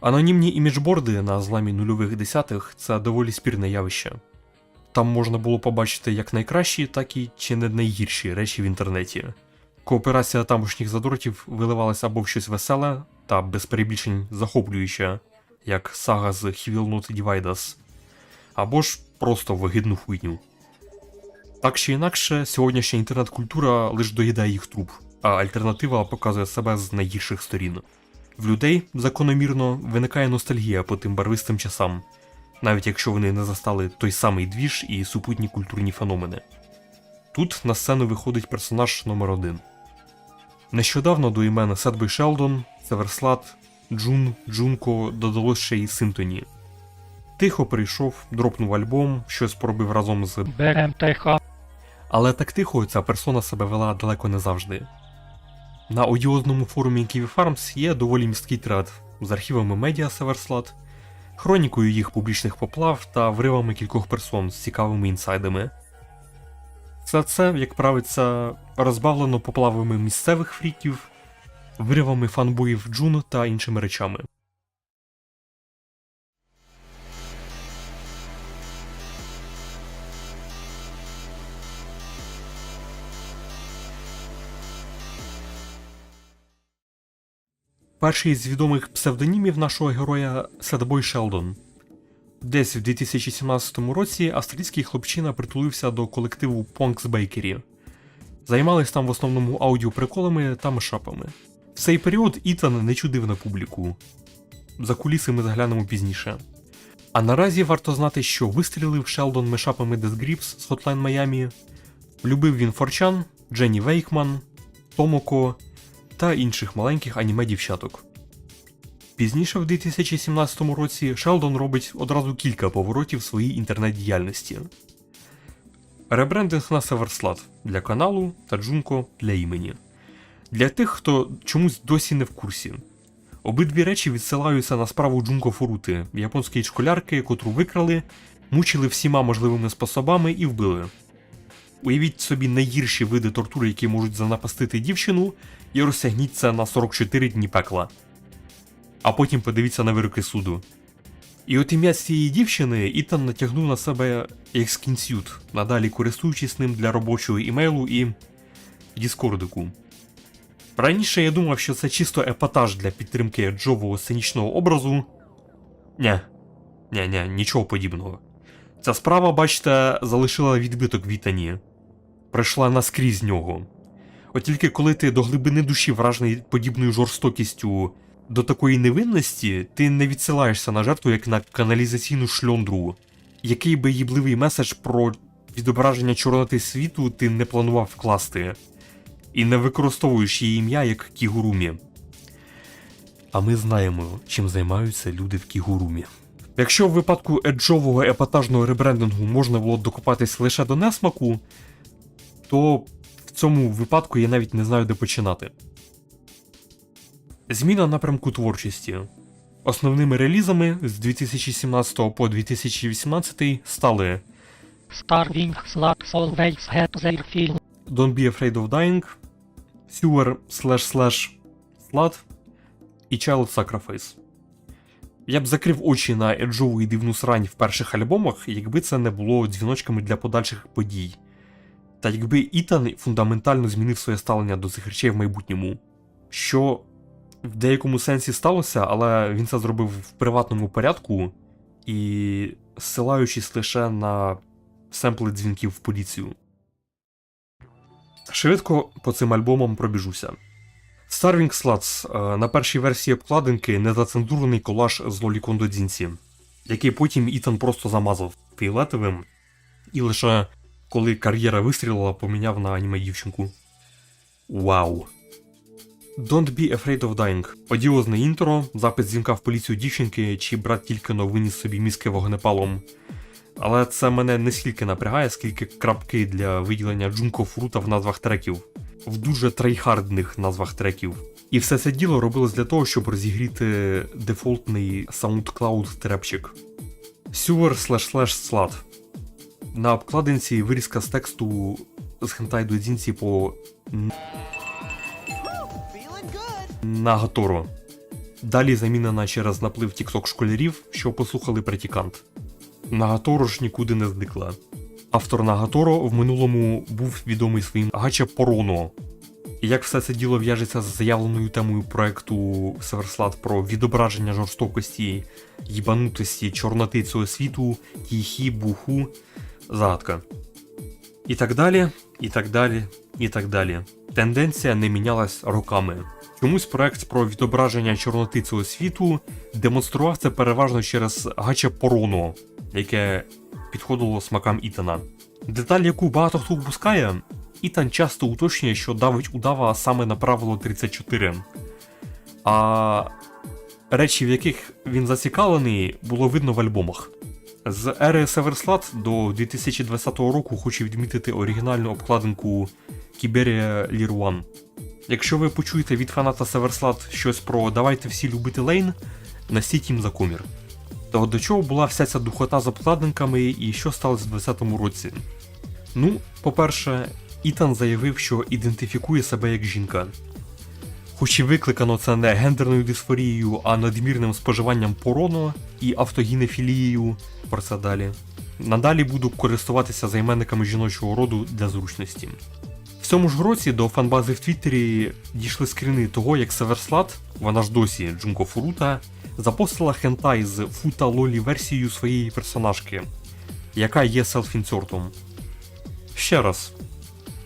Анонімні іміджборди на зламі нульових десятих це доволі спірне явище. Там можна було побачити як найкращі, так і чи не найгірші речі в інтернеті. Кооперація тамошніх задротів виливалася або в щось веселе та без перебільшень захоплююче, як сага з Not Us, або ж просто вигидну хуйню. Так чи інакше, сьогоднішня інтернет-культура лише доїдає їх труп, а альтернатива показує себе з найгірших сторін. В людей закономірно виникає ностальгія по тим барвистим часам, навіть якщо вони не застали той самий двіж і супутні культурні феномени. Тут на сцену виходить персонаж номер один. Нещодавно до імен Сетбой Шелдон, Северслат, Джун, Джунко додалось ще й Синтоні. Тихо прийшов, дропнув альбом, щось поробив разом з Берем ТХ. але так тихо ця персона себе вела далеко не завжди. На одіозному форумі Kiwi Farms є доволі місткий тред з архівами медіа Северслат, хронікою їх публічних поплав та вривами кількох персон з цікавими інсайдами. Все це, як правиться, розбавлено поплавами місцевих фріків, виривами фанбоїв Джун та іншими речами. Перший з відомих псевдонімів нашого героя Сетбой Шелдон. Десь в 2017 році австралійський хлопчина притулився до колективу Ponks Bakery. Займались там в основному аудіоприколами та мешапами. В цей період Ітан не чудив на публіку. За куліси ми заглянемо пізніше. А наразі варто знати, що вистрілив Шелдон мешапами Death Grips з Hotline Miami, любив він Форчан, Дженні Вейкман, Томоко та інших маленьких аніме дівчаток. Пізніше, в 2017 році, Шелдон робить одразу кілька поворотів своїй інтернет-діяльності. Ребрендинг на Северслат для каналу та Джунко для імені. Для тих, хто чомусь досі не в курсі. Обидві речі відсилаються на справу Джунко Фурути, японської школярки, котру викрали, мучили всіма можливими способами і вбили. Уявіть собі найгірші види тортури, які можуть занапастити дівчину, і розтягніть це на 44 дні пекла. А потім подивіться на вироки суду. І от ім'я цієї дівчини Ітан натягнув на себе як скінсют, надалі користуючись ним для робочого імейлу і Діскордику. Раніше я думав, що це чисто епатаж для підтримки джового сценічного образу. Ня, ня, ня, нічого подібного. Ця справа, бачите, залишила відбиток в Ітані. Пройшла наскрізь нього. От тільки коли ти до глибини душі вражений подібною жорстокістю до такої невинності, ти не відсилаєшся на жертву як на каналізаційну шльондру. Який би їбливий меседж про відображення чорноти світу ти не планував вкласти, і не використовуєш її ім'я як кігурумі. А ми знаємо, чим займаються люди в кігурумі. Якщо в випадку еджового епатажного ребрендингу можна було докопатись лише до несмаку, то в цьому випадку я навіть не знаю, де починати. Зміна напрямку творчості. Основними релізами з 2017 по 2018 стали Starving Slugs Always Get Their Fill. Don't Be Afraid of Dying, Sewer slash slash Slut і Child Sacrifice. Я б закрив очі на еджову і дивну срань в перших альбомах, якби це не було дзвіночками для подальших подій. Та якби Ітан фундаментально змінив своє ставлення до цих речей в майбутньому. Що в деякому сенсі сталося, але він це зробив в приватному порядку і ссилаючись лише на семпли дзвінків в поліцію. Швидко по цим альбомам пробіжуся. Starving Sluts е, на першій версії обкладинки незацензурений колаж з Лолікон до Дзінці, який потім Ітан просто замазав фіолетовим, і лише коли кар'єра вистрілила, поміняв на аніме дівчинку. Вау! Don't be afraid of dying. Одіозне інтро, запис дзвінка в поліцію дівчинки, чи брат тільки но виніс собі мізки вогнепалом. Але це мене не стільки напрягає, скільки крапки для виділення Джунко Фрута в назвах треків, в дуже трейхардних назвах треків. І все це діло робилось для того, щоб розігріти дефолтний SoundCloud трепчик. Sewer slash slash slut. На обкладинці вирізка з тексту з хентай до дзінці по good. Нагаторо. далі замінена через наплив тікток школярів, що послухали претікант. Нагаторо ж нікуди не зникла. Автор Нагаторо в минулому був відомий своїм гача Пороно. Як все це діло в'яжеться з заявленою темою проекту Северслат про відображення жорстокості, їбанутості, чорноти цього світу, тіхі, буху, загадка. І так далі, і так далі, і так далі. Тенденція не мінялась роками. Чомусь проект про відображення чорноти цього світу демонстрував це переважно через гача Пороно, яке підходило смакам Ітана. Деталь, яку багато хто впускає, Ітан часто уточнює, що давить удава саме на правило 34. А речі, в яких він зацікавлений, було видно в альбомах. З ери Северслат до 2020 року хочу відмітити оригінальну обкладинку Кіберія Ліруан. Якщо ви почуєте від фаната Северслат щось про давайте всі любити Лейн, несіть їм за комір. То до чого була вся ця духота з обкладинками і що сталося в 2020 році? Ну, по-перше, Ітан заявив, що ідентифікує себе як жінка. Хоч і викликано це не гендерною дисфорією, а надмірним споживанням пороно і автогінефілією, про це далі. Надалі буду користуватися займенниками жіночого роду для зручності. В цьому ж році до фанбази в Твіттері дійшли скріни того, як Северслат, вона ж досі Джунко Фурута, запостила хентай з фута лолі версією своєї персонажки, яка є селфінсортом. Ще раз,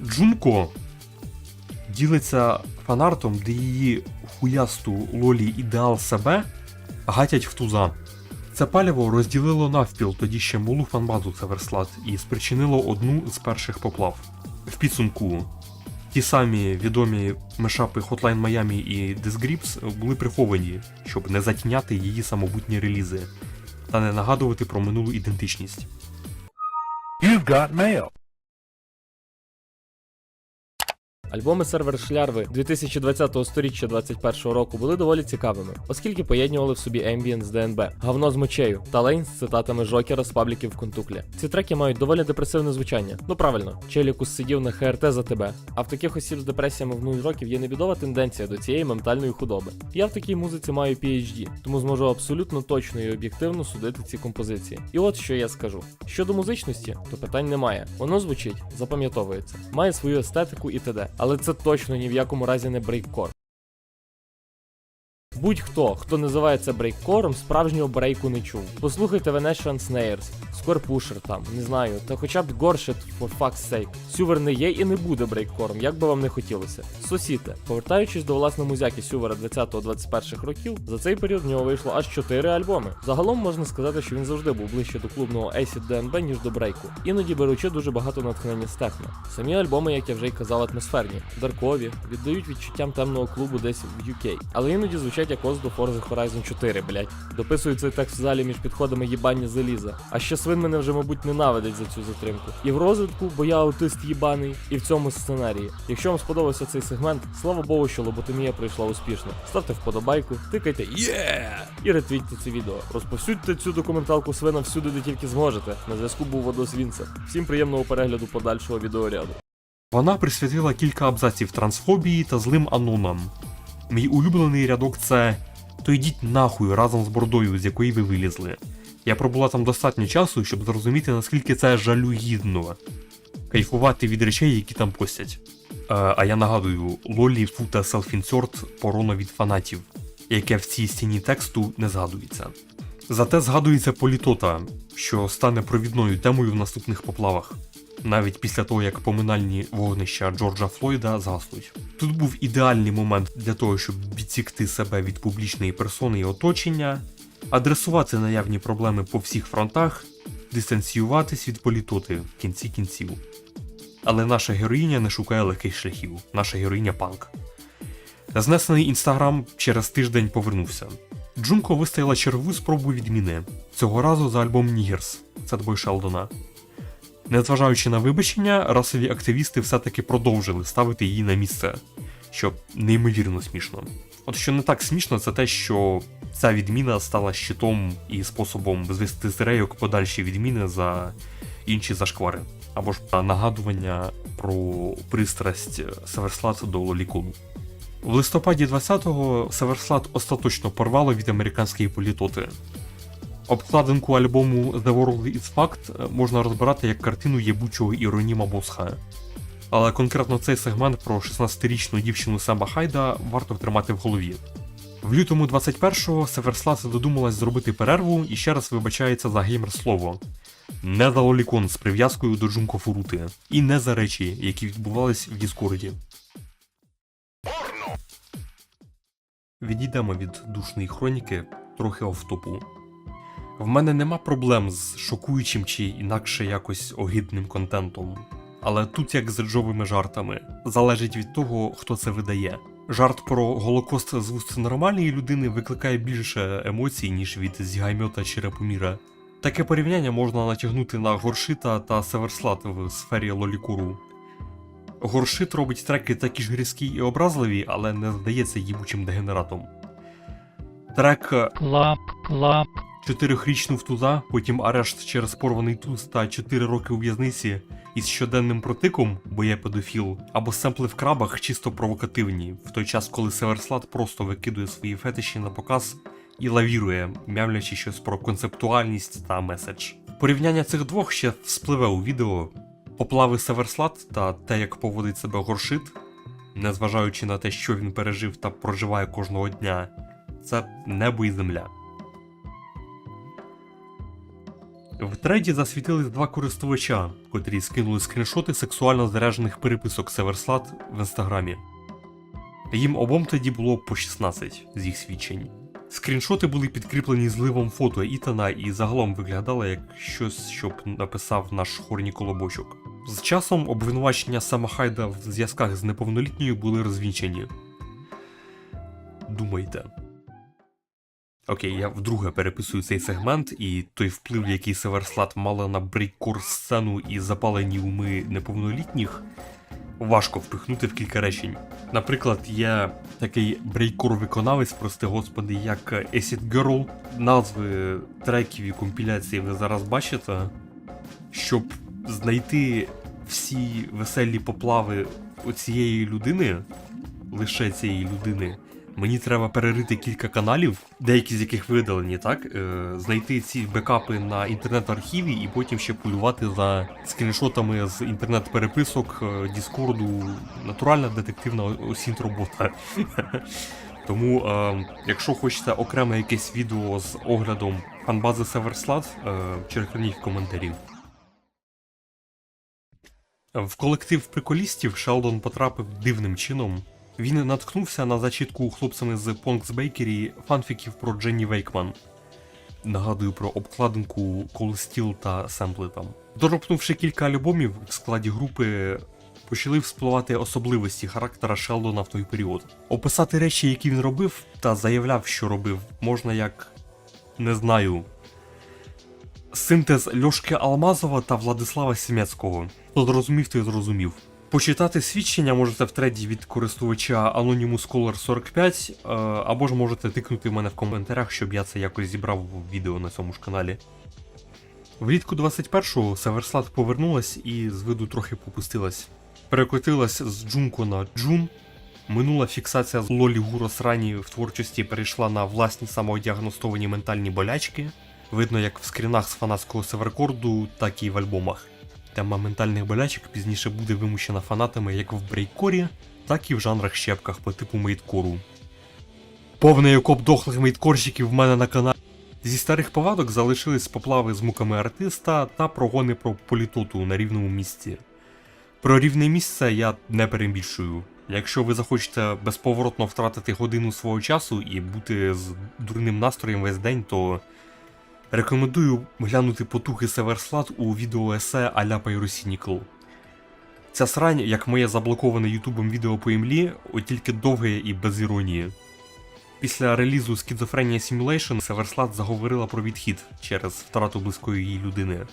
Джунко ділиться фанартом, де її хуясту лолі ідеал себе гатять в туза. Це паліво розділило навпіл тоді ще малу фанбазу Северслат і спричинило одну з перших поплав. В підсумку ті самі відомі мешапи Hotline Miami і Disgrips були приховані, щоб не затіняти її самобутні релізи та не нагадувати про минулу ідентичність. You've got mail. Альбоми сервер Шлярви 2020 сторіччя 21 року були доволі цікавими, оскільки поєднували в собі ембієнт з ДНБ, гавно з мочею та лейн з цитатами Жокера з пабліків в контуклі. Ці треки мають доволі депресивне звучання. Ну правильно, челікус сидів на ХРТ за тебе. А в таких осіб з депресіями в нуль років є небідова тенденція до цієї ментальної худоби. Я в такій музиці маю PhD, тому зможу абсолютно точно і об'єктивно судити ці композиції. І от що я скажу: щодо музичності, то питань немає. Воно звучить, запам'ятовується, має свою естетику і т.д. Але це точно ні в якому разі не брейккор. Будь-хто, хто називає це брейккором, справжнього брейку не чув. Послухайте Venetian Snares, Square там, не знаю, та хоча б Горшет for fuck's sake. Сювер не є і не буде брейккором, як би вам не хотілося. Сосіте, повертаючись до власне музяки Сювера 20-21 років, за цей період в нього вийшло аж 4 альбоми. Загалом можна сказати, що він завжди був ближче до клубного Acid DNB, ніж до брейку, іноді беручи дуже багато натхнення з техно. Самі альбоми, як я вже й казав, атмосферні, даркові, віддають відчуттям темного клубу десь в UK, але іноді звучать як ос до Forza Horizon 4, блять. Дописую цей текст в залі між підходами їбання заліза. А ще свин мене вже, мабуть, ненавидить за цю затримку. І в розвитку, бо я аутист їбаний, і в цьому сценарії. Якщо вам сподобався цей сегмент, слава Богу, що лоботомія пройшла успішно. Ставте вподобайку, тикайте є і ретвітьте це відео. Розповсюдьте цю документалку свина всюди, де тільки зможете. На зв'язку був Водос Вінце. Всім приємного перегляду подальшого відеоряду. Вона присвятила кілька абзаців трансфобії та злим анонам. Мій улюблений рядок це То йдіть нахуй разом з бордою, з якої ви вилізли. Я пробула там достатньо часу, щоб зрозуміти, наскільки це жалюгідно. Кайфувати від речей, які там постять. Е, а я нагадую, лолі фута селфінсорт порона від фанатів, яке в цій стіні тексту не згадується. Зате згадується політота, що стане провідною темою в наступних поплавах навіть після того, як поминальні вогнища Джорджа Флойда згаснуть. Тут був ідеальний момент для того, щоб відсікти себе від публічної персони і оточення, адресувати наявні проблеми по всіх фронтах, дистанціюватись від політоти в кінці кінців. Але наша героїня не шукає легких шляхів, наша героїня панк. Знесений інстаграм через тиждень повернувся. Джунко вистояла чергову спробу відміни, цього разу за альбом Нігерс Сетбой Шелдона. Незважаючи на вибачення, расові активісти все-таки продовжили ставити її на місце, що неймовірно смішно. От що не так смішно, це те, що ця відміна стала щитом і способом звести з рейок подальші відміни за інші зашквари, або ж нагадування про пристрасть Северслат до Лолікону. В листопаді 20-го Северслат остаточно порвало від американської політоти. Обкладинку альбому The World is Fact можна розбирати як картину єбучого Іроніма Босха. Але конкретно цей сегмент про 16-річну дівчину Семба Хайда варто тримати в голові. В лютому 21-го Северслат додумалась зробити перерву і ще раз вибачається за геймер слово. Не за лолікон з прив'язкою до Джунко Фурути, і не за речі, які відбувались в Діскорді. Відійдемо від душної хроніки трохи офтопу. В мене нема проблем з шокуючим чи інакше якось огидним контентом. Але тут як з джовими жартами, залежить від того, хто це видає. Жарт про Голокост з вуст нормальної людини викликає більше емоцій, ніж від зігаймьота чи репоміра. Таке порівняння можна натягнути на Горшита та Северслат в сфері лолікуру. Горшит робить треки такі ж грізкі і образливі, але не здається їбучим дегенератом. Трек Клап, клап. Чотирьохрічну втуза, потім арешт через порваний туз та 4 роки у в'язниці із щоденним протиком, бо є педофіл, або семпли в крабах чисто провокативні, в той час, коли Северслат просто викидує свої фетиші на показ і лавірує, мямлячи щось про концептуальність та меседж. Порівняння цих двох ще вспливе у відео. Поплави Северслат та те, як поводить себе горшит, незважаючи на те, що він пережив та проживає кожного дня, це небо і земля. В треді засвітились два користувача, котрі скинули скріншоти сексуально заряджених переписок Северслат в інстаграмі. Їм обом тоді було по 16 з їх свідчень. Скріншоти були підкріплені зливом фото Ітана і загалом виглядали як щось, що б написав наш хорні колобочок. З часом обвинувачення Самахайда в зв'язках з неповнолітньою були розвінчені. Думайте. Окей, я вдруге переписую цей сегмент, і той вплив, який Северслат мала на брейкор сцену і запалені уми неповнолітніх, важко впихнути в кілька речень. Наприклад, є такий брейкор-виконавець, прости господи, як Acid Girl. Назви треків і компіляцій ви зараз бачите. Щоб знайти всі веселі поплави оцієї людини, лише цієї людини, Мені треба перерити кілька каналів, деякі з яких видалені, так? Е, знайти ці бекапи на інтернет-архіві і потім ще полювати за скріншотами з інтернет-переписок, е, Діскорду. Натуральна детективна осінь робота. Тому, е, якщо хочете окреме якесь відео з оглядом фанбази Северслат, е, черкніть в коментарі. В колектив приколістів Шелдон потрапив дивним чином. Він наткнувся на зачітку хлопцями з Ponks Bakery фанфіків про Дженні Вейкман. Нагадую про обкладинку Steel та семпли там. Доропнувши кілька альбомів в складі групи, почали вспливати особливості характера Шелдона в той період. Описати речі, які він робив, та заявляв, що робив, можна як не знаю. Синтез Льошки Алмазова та Владислава Сімецького. Хто зрозумів, той зрозумів. Почитати свідчення можете в треді від користувача Anonymous Scholar 45, е, або ж можете тикнути в мене в коментарях, щоб я це якось зібрав в відео на цьому ж каналі. Влітку 21-го Северслат повернулась і з виду трохи попустилась. Перекотилась з Джунко на Джун. Минула фіксація з Лолі Гурос рані в творчості перейшла на власні самодіагностовані ментальні болячки. Видно як в скрінах з фанатського северкорду, так і в альбомах. Тема ментальних болячок пізніше буде вимущена фанатами як в брейкорі, так і в жанрах щепках по типу мейдкору. Повний окоп дохлих мейдкорщиків в мене на каналі. Зі старих повадок залишились поплави з муками артиста та прогони про політоту на рівному місці. Про рівне місце я не перебільшую. Якщо ви захочете безповоротно втратити годину свого часу і бути з дурним настроєм весь день, то Рекомендую глянути потуги Северслат у відео есе Аля Пайросінікл. Ця срань, як моє заблоковане ютубом відео по імлі, от тільки довге і без іронії. Після релізу Schizophrenia Simulation Северслат заговорила про відхід через втрату близької її людини.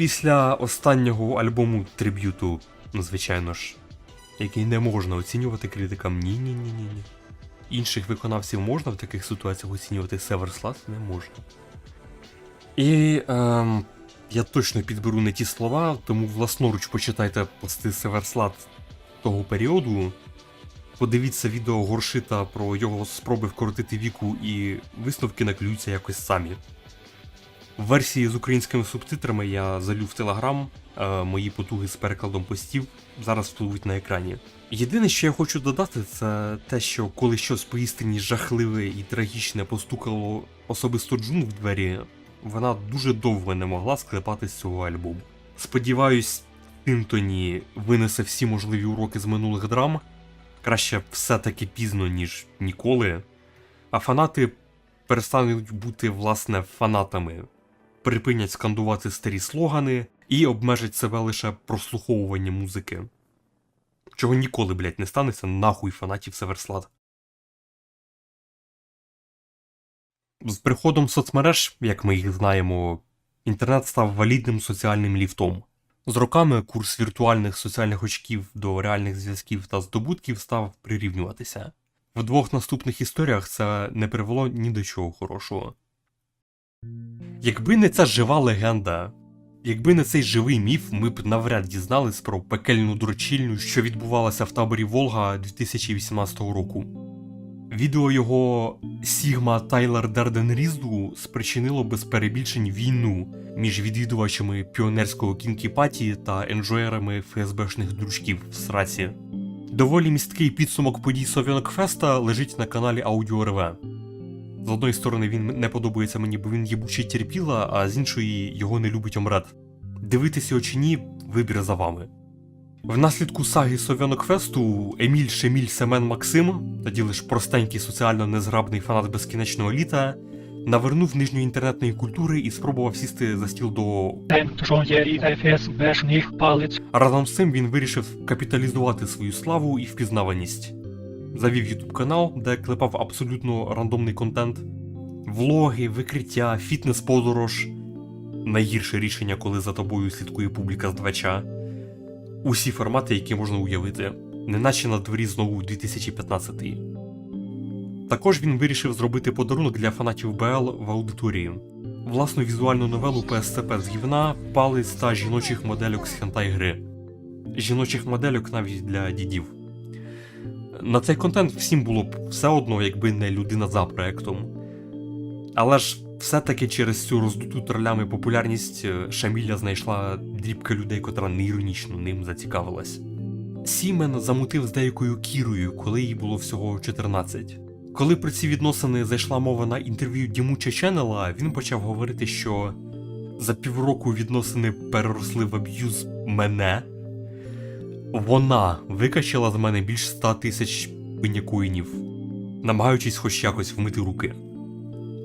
Після останнього альбому триб'юту, ну звичайно ж, який не можна оцінювати критикам ні ні ні ні ні. Інших виконавців можна в таких ситуаціях оцінювати Северслат не можна. І ем, я точно підберу не ті слова, тому власноруч почитайте пости Северслат того періоду. Подивіться відео Горшита про його спроби вкоротити віку і висновки наклюються якось самі. Версії з українськими субтитрами я залю в Телеграм, е, мої потуги з перекладом постів зараз впливуть на екрані. Єдине, що я хочу додати, це те, що коли щось поістині жахливе і трагічне постукало особисто Джун в двері, вона дуже довго не могла склепати з цього альбому. Сподіваюсь, Тинтоні винесе всі можливі уроки з минулих драм. Краще все-таки пізно, ніж ніколи. А фанати перестануть бути, власне, фанатами, припинять скандувати старі слогани і обмежать себе лише прослуховуванням музики. Чого ніколи, блять, не станеться нахуй фанатів Северслад. З приходом соцмереж, як ми їх знаємо, інтернет став валідним соціальним ліфтом. З роками курс віртуальних соціальних очків до реальних зв'язків та здобутків став прирівнюватися. В двох наступних історіях це не привело ні до чого хорошого. Якби не ця жива легенда, якби не цей живий міф, ми б навряд дізнались про пекельну дрочільню, що відбувалася в таборі Волга 2018 року. Відео його Сігма Тайлер Дерден Різду спричинило без перебільшень війну між відвідувачами піонерського кінкіпаті та енджоєрами ФСБшних дружків в сраці. Доволі місткий підсумок подій Сов'янок Феста лежить на каналі Аудіо РВ. З одної сторони, він не подобається мені, бо він єбучий терпіла, а з іншої його не любить омрад. Дивитися чи ні, вибір за вами. Внаслідку саги Сов'янок Фесту Еміль Шеміль Семен Максим, тоді лиш простенький соціально незграбний фанат безкінечного літа, навернув нижньої інтернетної культури і спробував сісти за стіл до Разом з цим він вирішив капіталізувати свою славу і впізнаваність. Завів YouTube канал, де клепав абсолютно рандомний контент, влоги, викриття, фітнес-подорож. Найгірше рішення, коли за тобою слідкує публіка з двача. Усі формати, які можна уявити, неначе на дворі знову 2015 Також він вирішив зробити подарунок для фанатів БЛ в аудиторії. Власну візуальну новелу PSCP з гівна, палець та жіночих модельок з хентай гри. Жіночих модельок навіть для дідів. На цей контент всім було б все одно, якби не людина за проектом. Але ж все-таки через цю роздуту троллями популярність е, Шаміля знайшла дрібка людей, котра неіронічно ним зацікавилась. Сімен замутив з деякою Кірою, коли їй було всього 14. Коли про ці відносини зайшла мова на інтерв'ю Діму Чеченела, він почав говорити, що за півроку відносини переросли в аб'юз мене. Вона викачала з мене більш 100 тисяч пенякоїнів, намагаючись хоч якось вмити руки.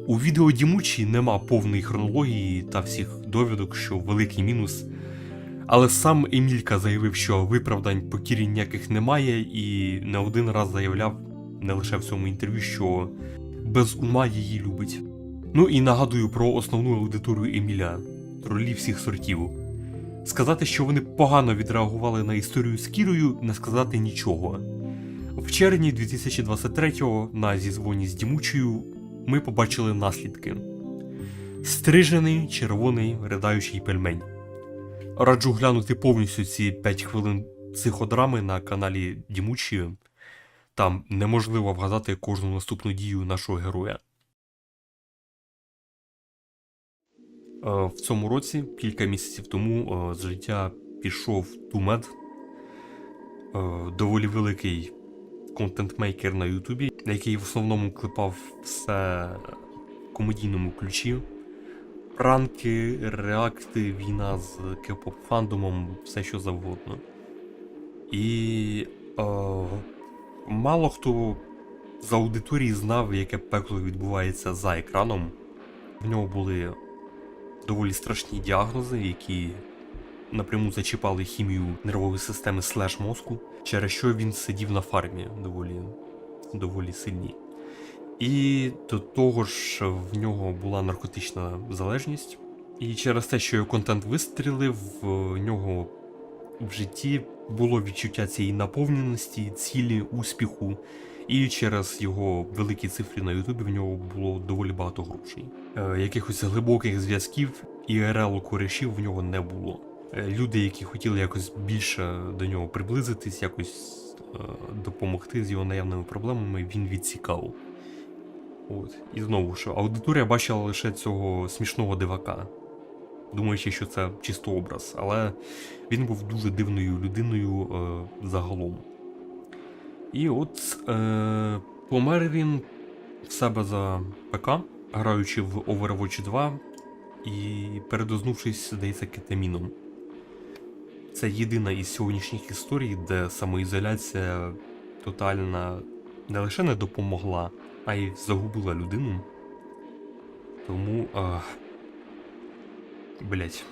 У відео Дімучі нема повної хронології та всіх довідок, що великий мінус. Але сам Емілька заявив, що виправдань по Кірі ніяких немає, і не один раз заявляв, не лише в цьому інтерв'ю, що без ума її любить. Ну і нагадую про основну аудиторію Еміля тролі всіх сортів. Сказати, що вони погано відреагували на історію з Кірою, не сказати нічого. В червні 2023-го на зізвоні з Дімучею ми побачили наслідки: стрижений червоний ридаючий пельмень. Раджу глянути повністю ці 5 хвилин психодрами на каналі Дімучі. Там неможливо вгадати кожну наступну дію нашого героя. В цьому році, кілька місяців тому, е, з життя пішов Тумед, е, доволі великий контент-мейкер на Ютубі, який в основному клепав все в комедійному ключі. Пранки, реакти, війна з кеп-поп фандомом, все що завгодно. І е, мало хто з аудиторії знав, яке пекло відбувається за екраном. В нього були доволі страшні діагнози, які напряму зачіпали хімію нервової системи слеш мозку, через що він сидів на фармі доволі, доволі сильні. І до того ж в нього була наркотична залежність. І через те, що його контент вистрілив, в нього в житті було відчуття цієї наповненості, цілі, успіху, і через його великі цифри на Ютубі в нього було доволі багато грошей. Е, якихось глибоких зв'язків і РЛ корішів в нього не було. Е, люди, які хотіли якось більше до нього приблизитись, якось е, допомогти з його наявними проблемами, він відсікав. От. І знову ж, аудиторія бачила лише цього смішного дивака, думаючи, що це чисто образ, але він був дуже дивною людиною е, загалом. І от е, помер він в себе за ПК, граючи в Overwatch 2 і передознувшись, здається, кетаміном. Це єдина із сьогоднішніх історій, де самоізоляція тотальна не лише не допомогла, а й загубила людину. Тому. А... Блять.